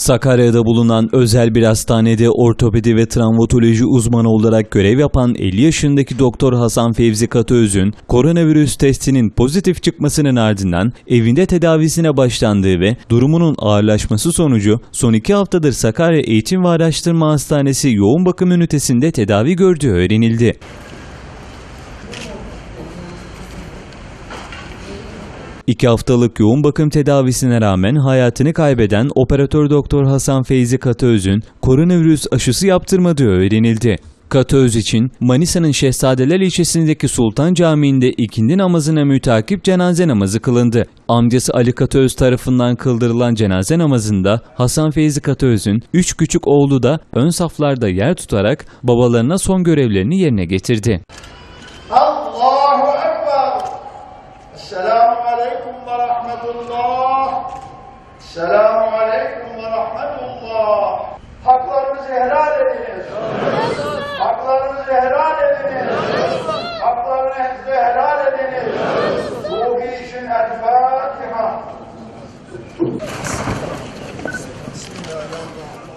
Sakarya'da bulunan özel bir hastanede ortopedi ve travmatoloji uzmanı olarak görev yapan 50 yaşındaki doktor Hasan Fevzi Katıöz'ün koronavirüs testinin pozitif çıkmasının ardından evinde tedavisine başlandığı ve durumunun ağırlaşması sonucu son iki haftadır Sakarya Eğitim ve Araştırma Hastanesi yoğun bakım ünitesinde tedavi gördüğü öğrenildi. İki haftalık yoğun bakım tedavisine rağmen hayatını kaybeden operatör doktor Hasan Feyzi Katıöz'ün koronavirüs aşısı yaptırmadığı öğrenildi. Katıöz için Manisa'nın Şehzadeler ilçesindeki Sultan Camii'nde ikindi namazına mütakip cenaze namazı kılındı. Amcası Ali Katıöz tarafından kıldırılan cenaze namazında Hasan Feyzi Katıöz'ün üç küçük oğlu da ön saflarda yer tutarak babalarına son görevlerini yerine getirdi. عليكم ورحمة الله Selamun Aleyküm ve Rahmetullah. Haklarınızı helal ediniz. Haklarınızı helal ediniz. Haklarınızı helal ediniz. Bu için El Fatiha. Bismillahirrahmanirrahim.